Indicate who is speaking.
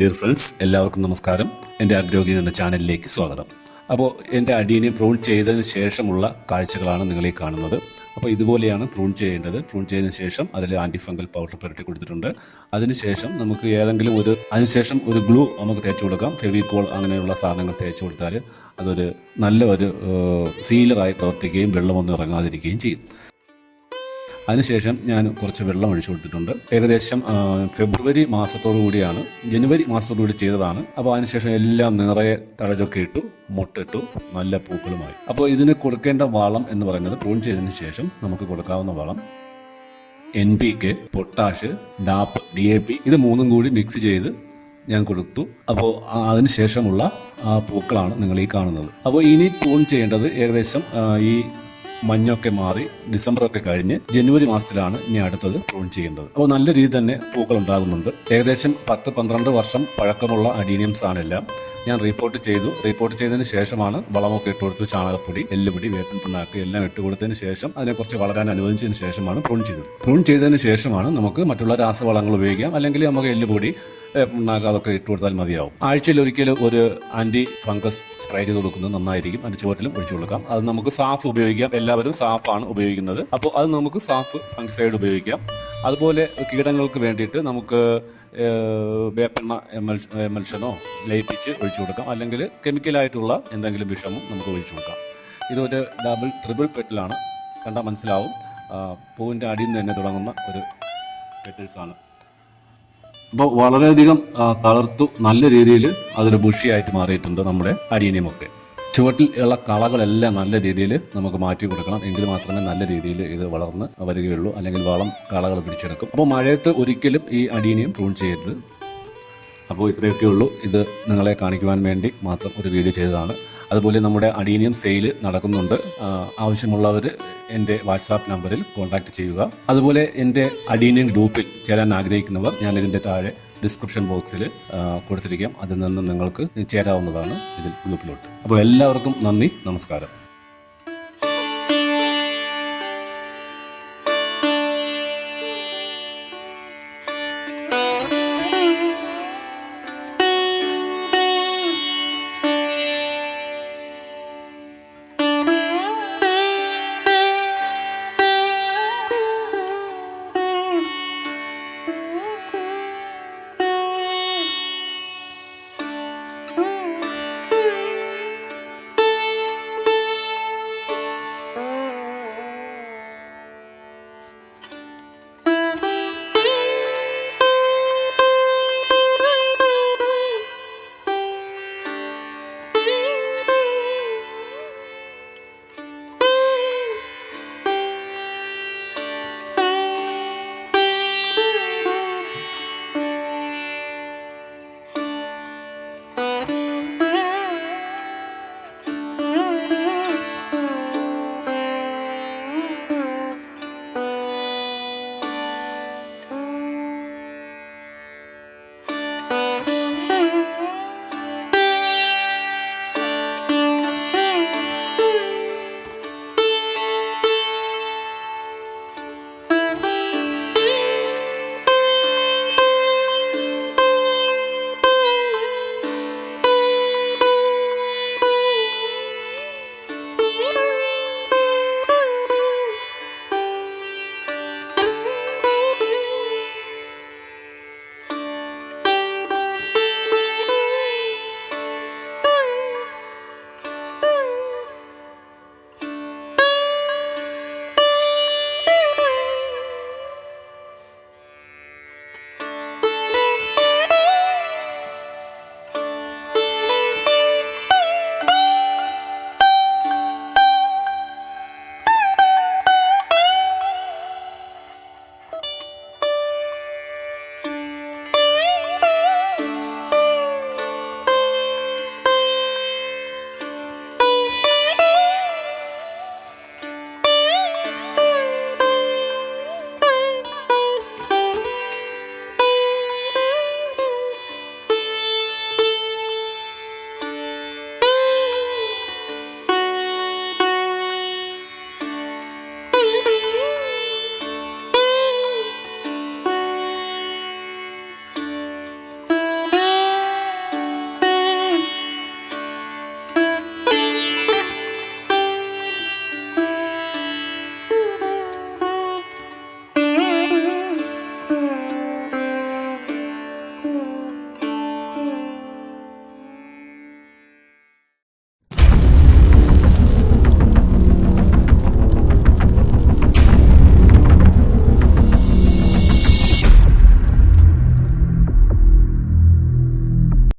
Speaker 1: Dear friends എല്ലാവർക്കും നമസ്കാരം. എന്റെ അഗ്രോഗി എന്ന ചാനലിലേക്ക് സ്വാഗതം. അപ്പോൾ എന്റെ അടീനെ പ്രൂൺ ചെയ്തതിന് ശേഷമുള്ള കാഴ്ചകളാണ് നിങ്ങളീ കാണുന്നത്. അപ്പോൾ ഇതുപോലെയാണ് പ്രൂൺ ചെയ്യേണ്ടത്. പ്രൂൺ ചെയ്തതിന് ശേഷം അതിൽ ആന്റി ഫംഗൽ പൗഡർ പുരട്ടി കൊടുത്തിട്ടുണ്ട്. അതിനുശേഷം നമുക്ക് ഏതെങ്കിലും ഒരു അതിനുശേഷം ഒരു ഗ്ലൂ നമുക്ക് തേച്ച് കൊടുക്കാം. ഫെവിക്കോൾ അങ്ങനെയുള്ള സാധനങ്ങൾ തേച്ച് കൊടുത്താൽ അതൊരു നല്ല ഒരു സീലറായി പ്രവർത്തിക്കുകയും വെള്ളമൊന്നും ഇറങ്ങാതിരിക്കുകയും ചെയ്യും. അതിനുശേഷം ഞാൻ കുറച്ച് വെള്ളം ഒഴിച്ചു കൊടുത്തിട്ടുണ്ട്. ഏകദേശം ഫെബ്രുവരി മാസത്തോടു കൂടിയാണ് ജനുവരി മാസത്തോടു കൂടി ചെയ്തതാണ്. അപ്പോൾ അതിനുശേഷം എല്ലാം നിറയെ തഴചൊക്കെ ഇട്ടു മുട്ടിട്ടു നല്ല പൂക്കളുമായി. അപ്പോൾ ഇതിന് കൊടുക്കേണ്ട വളം എന്ന് പറയുന്നത് പ്രൂൺ ചെയ്തതിന് ശേഷം നമുക്ക് കൊടുക്കാവുന്ന വളം N P K potash DAP D A P ഇത് മൂന്നും കൂടി മിക്സ് ചെയ്ത് ഞാൻ കൊടുത്തു. അപ്പോൾ അതിനുശേഷമുള്ള പൂക്കളാണ് നിങ്ങൾ ഈ കാണുന്നത്. അപ്പോൾ ഇനി പൂൺ ചെയ്യേണ്ടത് ഏകദേശം ഈ മഞ്ഞൊക്കെ മാറി ഡിസംബർ ഒക്കെ കഴിഞ്ഞ് ജനുവരി മാസത്തിലാണ് ഇനി അടുത്തത് പ്രൂൺ ചെയ്യേണ്ടത്. അപ്പോൾ നല്ല രീതി തന്നെ പൂക്കൾ ഉണ്ടാകുന്നുണ്ട്. ഏകദേശം പത്ത് പന്ത്രണ്ട് വർഷം പഴക്കമുള്ള അഡീനിയംസ് ആണെല്ലാം ഞാൻ റിപ്പോർട്ട് ചെയ്തു. റിപ്പോർട്ട് ചെയ്തതിന് ശേഷമാണ് വളമൊക്കെ ഇട്ട് കൊടുത്തു ചാണകപ്പൊടി എല്ലുപൊടി വേപ്പിൻ പിണ്ണാക്ക് എല്ലാം ഇട്ട് കൊടുത്തതിന് ശേഷം അതിനെക്കുറിച്ച് വളരാൻ അനുവദിച്ചതിന് ശേഷമാണ് പ്രൂൺ ചെയ്തത്. പ്രൂൺ ചെയ്തതിന് ശേഷമാണ് നമുക്ക് മറ്റുള്ള രാസവളങ്ങൾ ഉപയോഗിക്കാം. അല്ലെങ്കിൽ നമുക്ക് എല്ലുപൊടി അതൊക്കെ ഇട്ട് കൊടുത്താൽ മതിയാവും. ആഴ്ചയിൽ ഒരിക്കലും ഒരു ആന്റി ഫംഗസ് സ്പ്രേ ചെയ്ത് കൊടുക്കുന്നത് നന്നായിരിക്കും. അതിന്റെ ചുവട്ടിലും ഒഴിച്ചു കൊടുക്കാം. അത് നമുക്ക് സാഫ് ഉപയോഗിക്കാം. എല്ലാവരും സാഫാണ് ഉപയോഗിക്കുന്നത്. അപ്പോൾ അത് നമുക്ക് സാഫ് ഫംഗസൈഡ് ഉപയോഗിക്കാം. അതുപോലെ കീടങ്ങൾക്ക് വേണ്ടിയിട്ട് നമുക്ക് വേപ്പെണ്ണ എമൽ എമൽഷനോ ലയിപ്പിച്ച് ഒഴിച്ചു കൊടുക്കാം. അല്ലെങ്കിൽ കെമിക്കലായിട്ടുള്ള എന്തെങ്കിലും വിഷമം നമുക്ക് ഒഴിച്ചു കൊടുക്കാം. ഇതൊരു ഡബിൾ ട്രിപ്പിൾ പെറ്റിലാണ് കണ്ടാൽ മനസ്സിലാവും. പൂവിന്റെ അടിയിൽ നിന്ന് തന്നെ തുടങ്ങുന്ന ഒരു പെറ്റിൽസാണ്. അപ്പോൾ വളരെയധികം തളർത്തു നല്ല രീതിയിൽ അതൊരു ബുഷിയായിട്ട് മാറിയിട്ടുണ്ട് നമ്മുടെ അടിയനിയുമൊക്കെ. ചുവട്ടിൽ ഉള്ള കളകളെല്ലാം നല്ല രീതിയിൽ നമുക്ക് മാറ്റി കൊടുക്കണം. എങ്കിൽ മാത്രമേ നല്ല രീതിയിൽ ഇത് വളർന്ന് വരികയുള്ളൂ. അല്ലെങ്കിൽ വളം കളകൾ പിടിച്ചെടുക്കും. അപ്പോൾ മഴയത്ത് ഒരിക്കലും ഈ അടീനിയം പ്രൂൺ ചെയ്യരുത്. അപ്പോൾ ഇത്രയൊക്കെ ഉള്ളൂ ഇത് നിങ്ങളെ കാണിക്കുവാൻ വേണ്ടി മാത്രം ഒരു വീഡിയോ ചെയ്തതാണ്. അതുപോലെ നമ്മുടെ അഡീനിയം സെയിൽ നടക്കുന്നുണ്ട്. ആവശ്യമുള്ളവർ എന്റെ വാട്സാപ്പ് നമ്പറിൽ കോൺടാക്റ്റ് ചെയ്യുക. അതുപോലെ എന്റെ അഡീനിയം ഗ്രൂപ്പിൽ ചേരാൻ ആഗ്രഹിക്കുന്നവർ ഞാൻ ഇതിന്റെ താഴെ ഡിസ്ക്രിപ്ഷൻ ബോക്സിൽ കൊടുത്തിരിക്കാം. അതിൽ നിന്ന് നിങ്ങൾക്ക് ചേരാവുന്നതാണ് ഇതിൽ ഗ്രൂപ്പിലോട്ട്. അപ്പോൾ എല്ലാവർക്കും നന്ദി നമസ്കാരം.